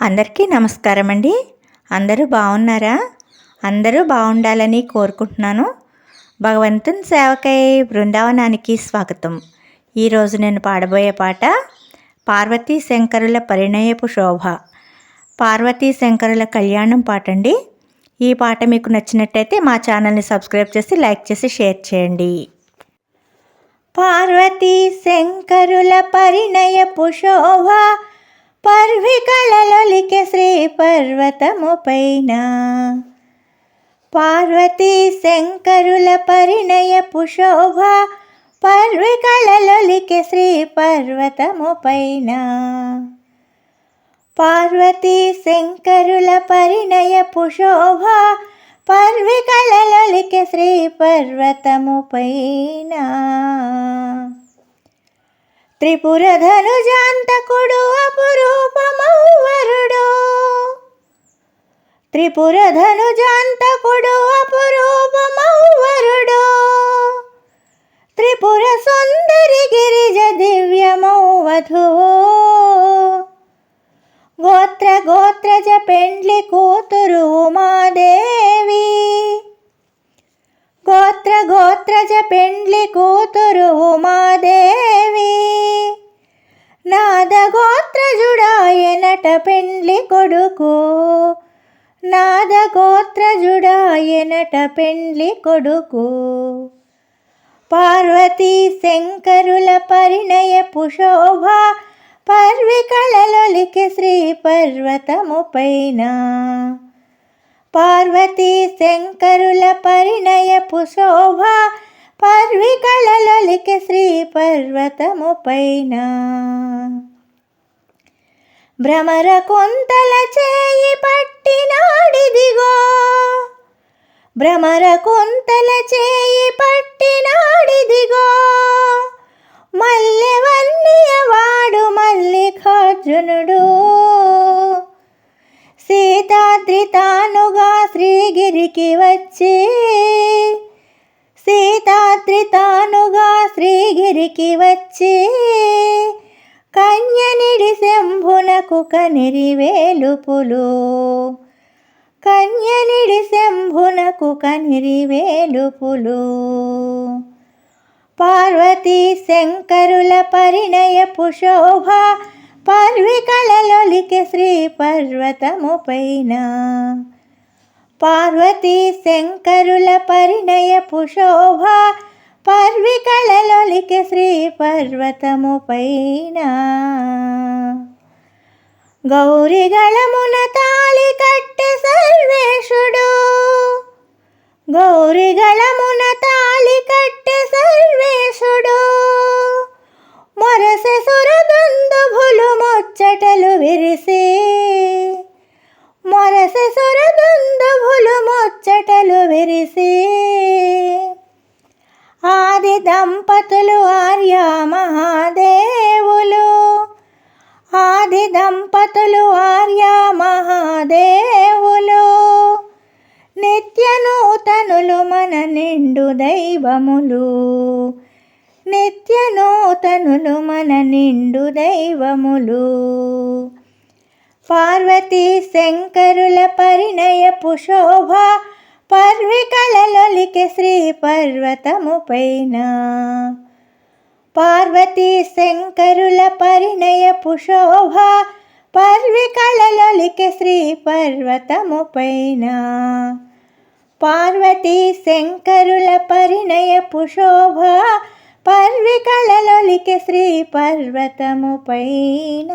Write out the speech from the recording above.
అందరికీ నమస్కారం అండి అందరూ బాగున్నారా? అందరూ బాగుండాలని కోరుకుంటున్నాను. భగవంతుని సేవకై బృందావనానికి స్వాగతం. ఈరోజు నేను పాడబోయే పాట పార్వతీ శంకరుల పరిణయపు శోభ. పార్వతీ శంకరుల కళ్యాణం పాట అండి ఈ పాట మీకు నచ్చినట్టయితే మా ఛానల్ని సబ్స్క్రైబ్ చేసి లైక్ చేసి షేర్ చేయండి. పార్వతీ శంకరుల పరిణయపు శోభ. పర్వికళలొలికె శ్రీ పర్వతము పైన పార్వతీ శంకరుల పరిణయపు శోభ పర్వికళలొలికె శ్రీ పర్వతము పైన పార్వతీ శంకరుల పరిణయపు శోభ పర్వికళలొలికె శ్రీ పర్వతము పైన త్రిపురధనుజాంతకుడు అపురూపమౌవరుడు. త్రిపురధనుజాంతకుడు అపురూపమౌవరుడు. త్రిపుర సుందరి గిరిజ దివ్యమౌవధువు గోత్ర గోత్రజ పెండ్లి కూతురు ఉమాదేవి. గోత్ర గోత్రజ పెండ్లి కూతురు ఉమాదేవి. నాద గోత్రజుడాయనట పెండ్లి కొడుకు. నాద గోత్రజుడాయనట పెండ్లి కొడుకు. పార్వతీ శంకరుల పరిణయ పుశోభ పర్వికళలొలికి శ్రీ పర్వతము పైన పార్వతీ శంకరుల పరిణయ పుశోభ పర్వికళలొలికి శ్రీ పర్వతము పైన భ్రమర కొంతల చేయి పట్టినాడిదిగో భ్రమర కొంతల చేయి పట్టినాడిదిగో మల్లెవన్నీయవాడు మల్లికార్జునుడు. సీతాద్రి తానుగా శ్రీగిరికి వచ్చి సీతాద్రి తానుగా శ్రీగిరికి వచ్చి కన్యనిడి శంభునకు కనిరి వేలుపులు కన్యనిడి శంభునకు కనిరి వేలుపులు పార్వతీ శంకరుల పరిణయపు శోభ పర్వికళలొలికి శ్రీ పర్వతము పైన. పార్వతీ శంకరుల పరిణయపు శోభ పర్వికళలొలికి శ్రీ పర్వతము పైన. గౌరిగళమున తాళి కట్టి సర్వేశుడు గౌరిగళమున తాళి కట్టి సర్వేశుడు. మొరసె సురదందుభులు ముచ్చటలు విరిసి మొరసె సురగంధుభులు ముచ్చటలు విరిసి ఆది దంపతులు ఆర్య మహాదేవులు. ఆది దంపతులు ఆర్య మహాదేవులు. నిత్య నూతనులు మన నిండు దైవములు. నిత్య నూతనులు మన నిండు దైవములు. పార్వతీ శంకరుల పరిణయపు శోభ పర్వికళలొలికి శ్రీ పర్వతము పైన. పార్వతీ శంకరుల పరిణయపు శోభ పర్వికళలొలికి శ్రీ పర్వతము పైన. పార్వతీ శంకరుల పరిణయపు శోభ పర్వికళలొలికి శ్రీ పర్వతము పైన.